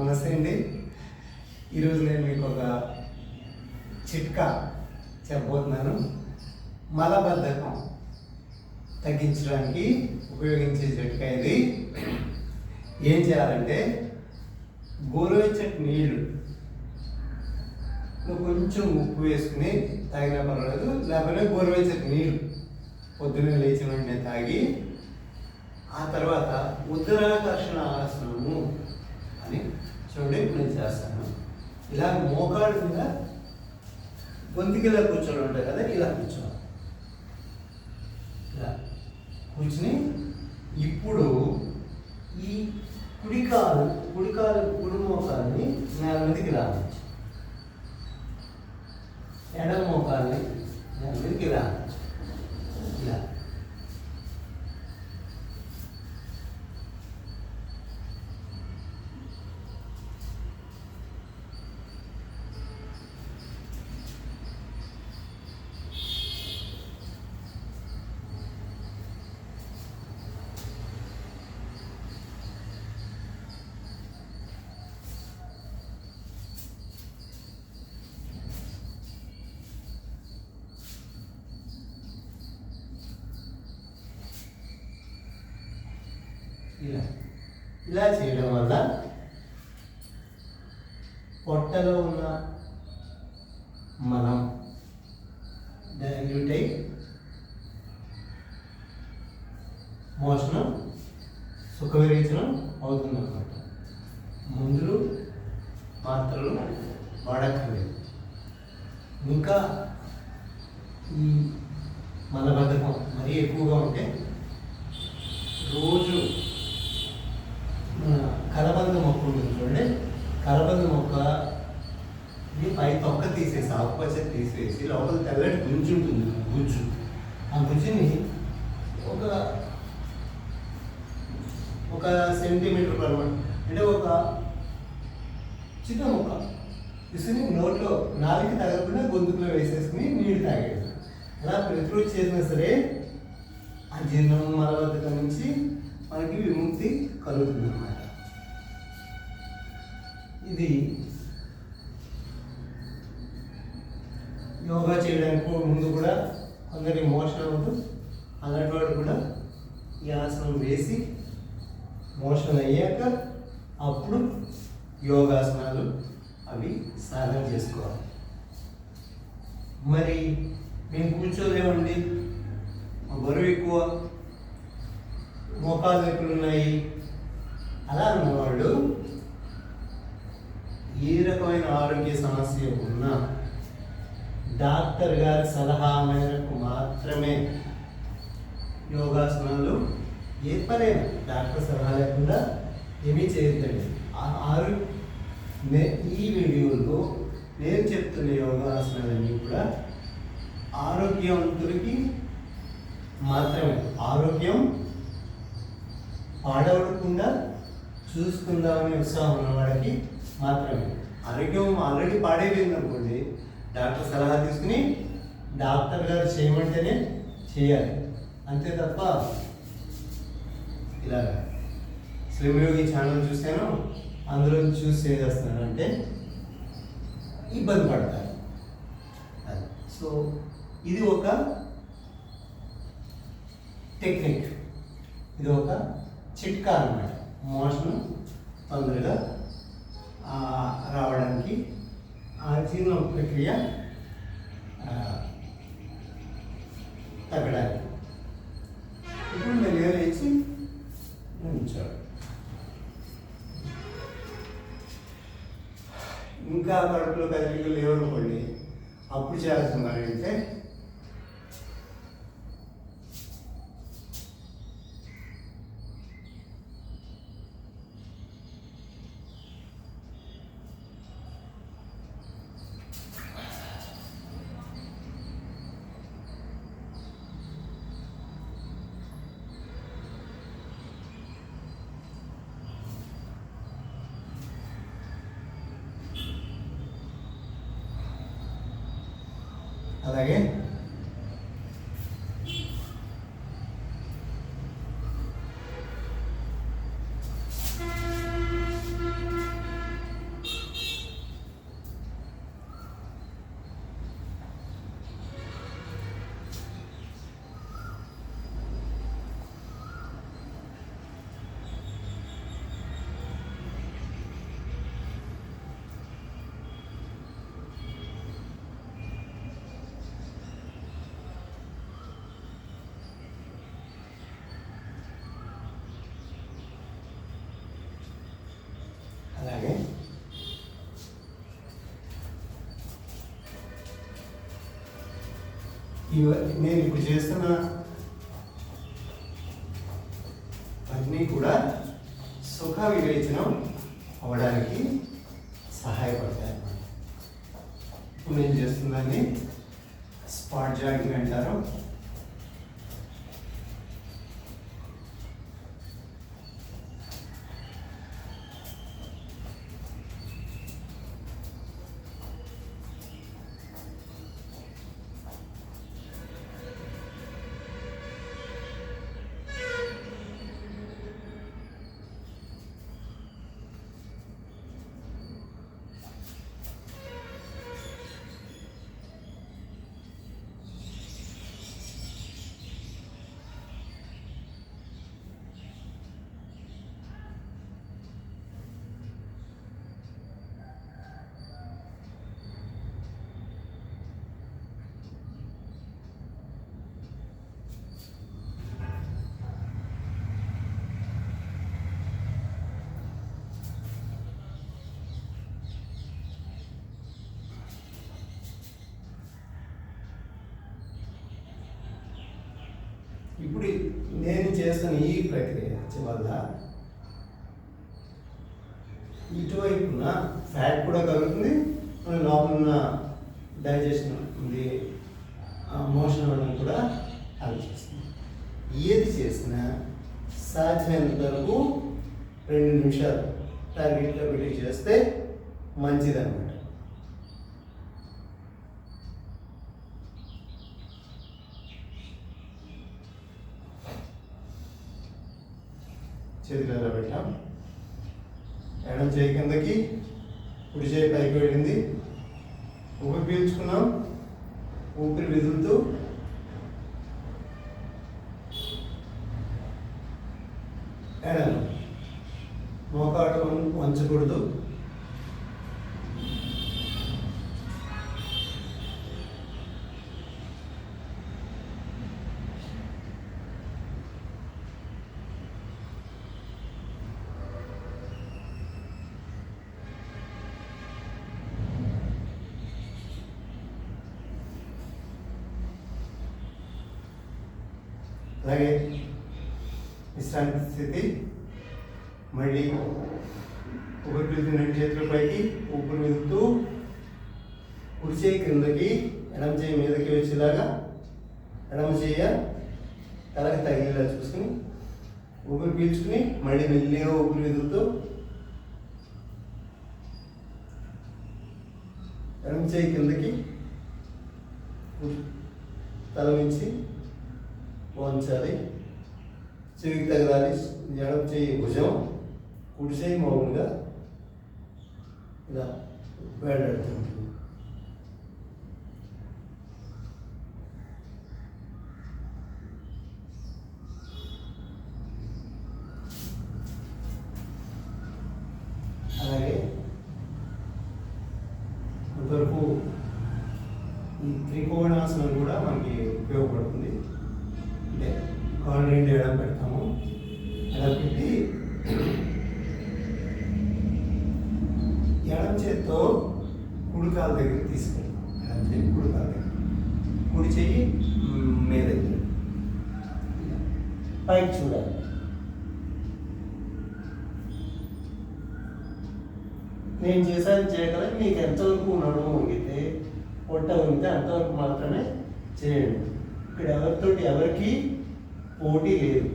నమస్తే అండి. ఈరోజు నేను మీకు ఒక చిట్కా చెప్పబోతున్నాను. మలబద్ధకం తగ్గించడానికి ఉపయోగించే చిట్కా ఇది. ఏం చేయాలంటే గోరువెచ్చటి నీళ్ళు నువ్వు కొంచెం ఉప్పు వేసుకుని తాగినా పర్వాలేదు లేకపోతే గోరువెచ్చటి నీళ్ళు పొద్దున్నే లేచిన వెంటనే తాగి ఆ తర్వాత ఉత్తరాకర్షణ ఆసనము అని చూడండి నేను చేస్తాను. ఇలా మోకాడు మీద గొంతుకిలా కూర్చొని ఉంటాయి కదా ఇలా కూర్చోవాలి. ఇలా కూర్చుని ఇప్పుడు ఈ కుడికాలు కుడికాలు కుడి మోకాల్ని నేల మీదకి రావచ్చు ఎడమ మోకాల్ని నేల మీదకి రావచ్చు ఇలా ఇలా. ఇలా చేయడం వల్ల పొట్టలో ఉన్న మనం డైల్యూట్ అయి మోషణం సుఖ విరేచనం అవుతుంది అనమాట మందులు మాత్రలు వాడక్కర్లేదు. ఇంకా ఈ మలబద్ధకం మరీ ఎక్కువగా ఉంటే రోజు మన కలబంద మొక్క ఉంటుంది చూడండి కలబంద మొక్క ఇది పై తొక్క తీసేసి ఆకుపచ్చ తీసేసి లోపల తెల్లటి గుంజు ఉంటుంది. గుజ్జు. ఆ గుజ్జుని ఒక ఒక సెంటీమీటర్ పరమాణం అంటే ఒక చిన్న ముక్క. తీసుకుని నోట్లో నాలుగు తగలకుండా గొంతుకులో వేసేసుకుని నీళ్ళు తాగేది అలా ప్రతిరోజు చేసినా సరే ఆ జీర్ణం మలబద్ధకం నుంచి మనకి విముక్తి కలుగుతుంది అన్నమాట ఇది యోగా చేయడానికి ముందు కూడా కొందరి మోషన్ అవ్వదు అలాంటి వాడు కూడా ఈ ఆసనం వేసి మోషన్ అయ్యాక అప్పుడు యోగాసనాలు అవి సాధన చేసుకోవాలి. మరి మేము కూర్చోలేమండి. మా బరువు ఎక్కువ. మోకాలు నొప్పులు ఉన్నాయి. అలా ఉన్నవాళ్ళు ఏ రకమైన ఆరోగ్య సమస్య ఉన్నా డాక్టర్ గారి సలహా మేరకు మాత్రమే యోగాసనాలు ఏ పనైనా డాక్టర్ సలహా లేకుండా ఏమీ చేయొద్దండి ఆ- ఆరు ఈ వీడియోలో నేను చెప్తున్న యోగాసనాలన్నీ కూడా ఆరోగ్యవంతుడికి మాత్రమే. ఆరోగ్యం పాడవకుండా చూసుకుందామనే ఉత్సాహం ఉన్నవాడికి మాత్రమే. ఆరోగ్యం ఆల్రెడీ పాడైపోయింది అనుకోండి డాక్టర్ సలహా తీసుకుని డాక్టర్ గారు చేయమంటేనే చేయాలి. అంతే తప్ప ఇలాగా స్లిమ్ యోగి ఛానల్ చూశాను అందులో చూసి చేసేస్తున్నారు అంటే ఇబ్బంది పడతారు. సో ఇది ఒక టెక్నిక్. ఇది ఒక చిట్కా అనమాట మోషన్ తొందరగా రావడానికి ఆ జీర్ణ ప్రక్రియ తగ్గడానికి ఇప్పుడు నేను లేచి ఉంచాడు ఇంకా కడుపులో కదలికలు లేవనుకోండి అప్పుడు చేస్తున్నారంటే అలాగే అలాగే ఇవ నేను ఇప్పుడు చేస్తున్న అన్నీ కూడా సుఖ వివేచనం అవడానికి సహాయపడతాయి. అన్నమాట ఇప్పుడు నేను చేస్తున్నదాన్ని స్పాట్ జాగింగ్ అంటారు. ఇప్పుడు నేను చేస్తున్న ఈ ప్రక్రియ వల్ల ఇటువైపున ఫ్యాట్ కూడా కలుగుతుంది మన లోపల ఉన్న డైజెషన్ ఉంది మోషన్ అవ్వడం కూడా హెల్ప్ చేస్తుంది. ఏది చేసినా సాధ్యమైనంత వరకు రెండు నిమిషాలు టార్గెట్లో పెట్టి చేస్తే మంచిదన్నమాట. చేతులు ఎలా పెట్టాం ఎడం చేయి కిందకి కుడి చేయి పైకి వెళ్ళింది. ఊపిరి పీల్చుకున్నాం. ఊపిరి విదులుతూ ఎడలు. మోకాడు వంచకూడదు. అలాగే విశ్రాంతి స్థితి మళ్ళీ ఊపిరి రెండు చేతుల పైకి ఊపిరి విదులుతూ కుడి చేయి క్రిందకి ఎడమ చేయి మీదకి వచ్చేలాగా ఎడమ చేయ తలకి తగిలేలా చూసుకుని ఊపిరి పీల్చుకుని మళ్ళీ మెల్లిగా ఊపిరి విదులుతూ ఎడమ చేయి కిందకి తల నుంచి వంచాలి చెవికి తగలాలి ఎడమ చేయి భుజం కుడి చేయి మౌనంగా ఇలా వేలాడుతుంది కుడి కాలు దగ్గర తీసుకెళ్తాం చేయి కుడి కాలు దగ్గర కుడి చెయ్యి మీద పైకి చూడాలి. నేను చేశాను చేయగల మీకు ఎంతవరకు నడుము వంగితే పొట్ట వంగితే అంతవరకు మాత్రమే చేయండి. ఇక్కడ ఎవరితోటి ఎవరికి పోటీ లేదు.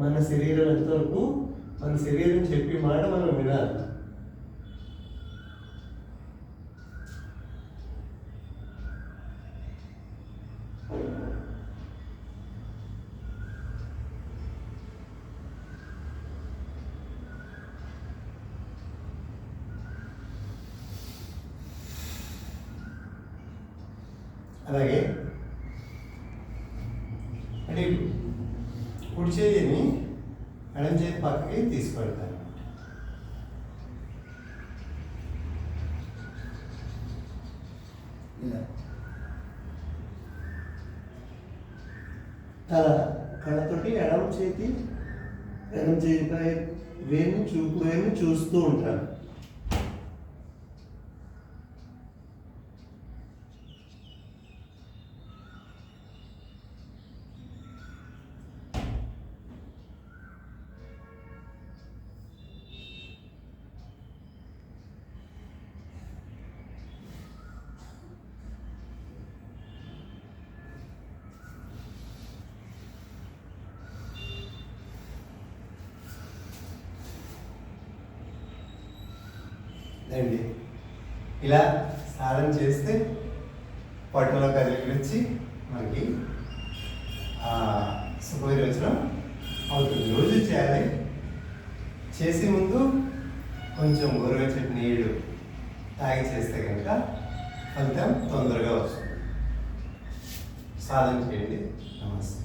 మన శరీరం ఎంతవరకు మన శరీరం చెప్పి మాట మనం వినాలి. అలాగే. అంటే కుడి చేతిని ఎడం చేతి పక్కకి తీసుకెళ్తాను తల కళ్ళతోటి ఎడమ చేతి ఎడం చేతిపై వేణు చూపు వేణు చూస్తూ ఉంటాను అండి. ఇలా సాధన చేస్తే పొట్టలో కదిలికి వచ్చి మనకి ఆ, అవుతుంది. రోజు చేయాలి. చేసే ముందు కొంచెం గోరువెచ్చటి నీళ్ళు తాగి చేస్తే కనుక ఫలితం తొందరగా వస్తుంది. సాధన చేయండి. నమస్తే.